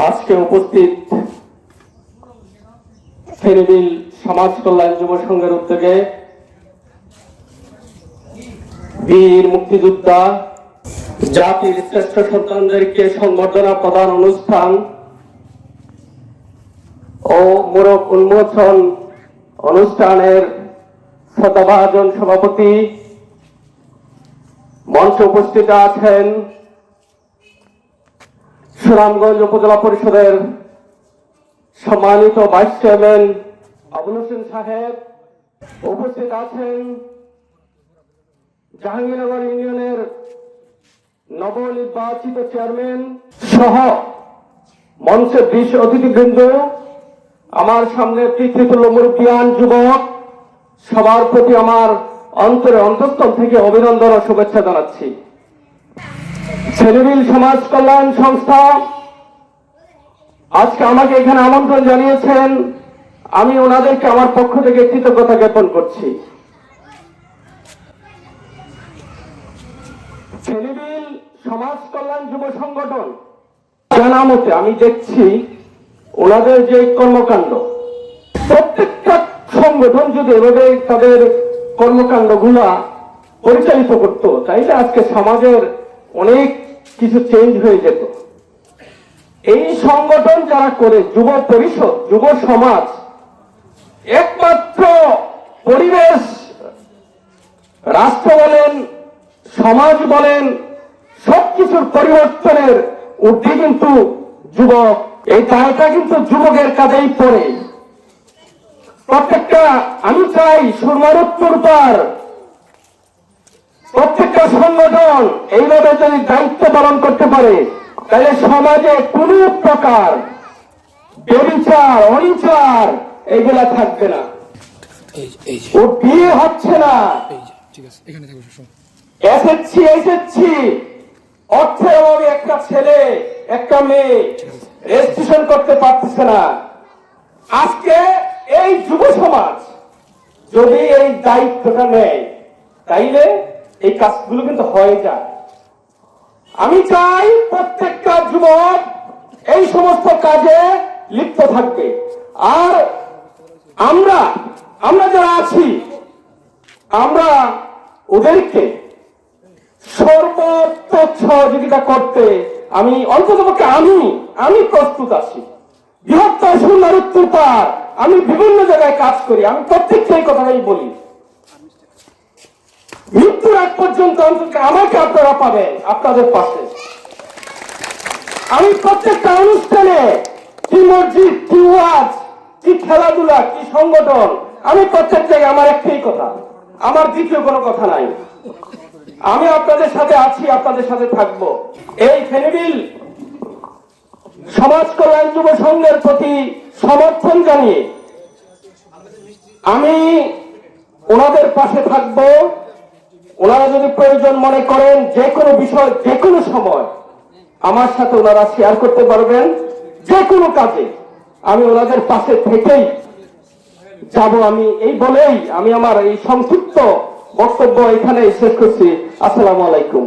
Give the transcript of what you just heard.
আজকে উপস্থিত ফেরিবিল সমাজ কল্যাণ যুব সংঘের উদ্যোগে বীর মুক্তিযোদ্ধা, জাতির শ্রেষ্ঠ সন্তানদেরকে সংবর্ধনা প্রদান অনুষ্ঠান ও মোরক উন্মোচন অনুষ্ঠানের শতভাজন সভাপতি মঞ্চে উপস্থিত আছেন সুনামগঞ্জ উপজেলা পরিষদের সম্মানিত ভাইস চেয়ারম্যান আবুল হোসেন সাহেব উপস্থিত আছেন জাহাঙ্গীরনগর ইউনিয়নের নবনির্বাচিত চেয়ারম্যান সহ মঞ্চের বিশ অতিথিবৃন্দ, আমার সামনে পৃথিবীতুল্য মুরব্বিয়ান যুবক, সবার প্রতি আমার অন্তরে অন্তঃস্থল থেকে অভিনন্দন ও শুভেচ্ছা জানাচ্ছি। ছেলেবিল সমাজ কল্যাণ সংস্থা। আজকে আমাকে এখানে আমন্ত্রণ জানিয়েছেন। আমি ওনাদেরকে আমার পক্ষ থেকে কৃতজ্ঞতা জ্ঞাপন করছি। ছেলেবিল সমাজ কল্যাণ যুব সংগঠন জানা আমি দেখছি ওনাদের যে কর্মকাণ্ড। প্রত্যেকটা সংগঠন যদি এভাবে তাদের কর্মকাণ্ডগুলা পরিচালিত করত, তাইলে আজকে সমাজের অনেক কিছু চেঞ্জ হয়ে যেত। এই সংগঠন যারা করে, যুব পরিষদ, যুব সমাজ, একমাত্র পরিবেশ, রাষ্ট্র বলেন, সমাজ বলেন, সবকিছুর পরিবর্তনের ঊর্ধ্বে কিন্তু যুবক, এই দায়টা কিন্তু যুবকের কাজেই পড়ে। প্রত্যেকটা, আমি চাই সুরমার প্রত্যেকটা সংগঠন এইভাবে যদি দায়িত্ব পালন করতে পারে তাহলে সমাজে কোন প্রকার বেবিচার অনিচার এগুলা থাকবে না। ও বিয়ে হচ্ছে না। এসেছি এসেছি। অর্থের অভাবে একটা ছেলে একটা মেয়ে রেজিস্ট্রেশন করতে পারতেছে না। আজকে এই যুব সমাজ যদি এই দায়িত্বটা নেয় তাইলে এই কাজগুলো কিন্তু হয়ে যায়। আমি চাই প্রত্যেকটা যুবক এই সমস্ত কাজে লিপ্ত থাকবে। আর আমরা আমরা যারা আছি, আমরা ওদেরকে সর্বোচ্চ সহযোগিতা করতে আমি অন্ততপক্ষে আমি আমি প্রস্তুত আছি। বৃহত্তর সুন্দর উত্তর পার আমি বিভিন্ন জায়গায় কাজ করি। আমি প্রত্যেকটা এই কথাটাই বলি। আগ পর্যন্ত অন্তত আমাকে আপনারা পাবেন, আপনাদের পাশে। আমি প্রত্যেকটা অনুষ্ঠানে কি মসজিদ, কি ওয়াজ, কি খেলাধুলা, কি সংগঠন, আমি প্রত্যেক জায়গায়, আমার একটাই কথা, আমার দ্বিতীয় কোনো কথা নাই। আমি আপনাদের সাথে আছি, আপনাদের সাথে থাকব। এই ফেনিবিল সমাজ কল্যাণ যুব সংঘের প্রতি সমর্থন জানিয়ে আমি ওনাদের পাশে থাকব। ওনারা যদি প্রয়োজন মনে করেন যে কোনো বিষয়, যে কোনো সময় আমার সাথে ওনারা শেয়ার করতে পারবেন, যে কোনো কাজে। আমি ওনাদের পাশে থেকেই যাব। আমি এই বলেই আমি আমার এই সংক্ষিপ্ত বক্তব্য এখানে শেষ করছি। আসসালামু আলাইকুম।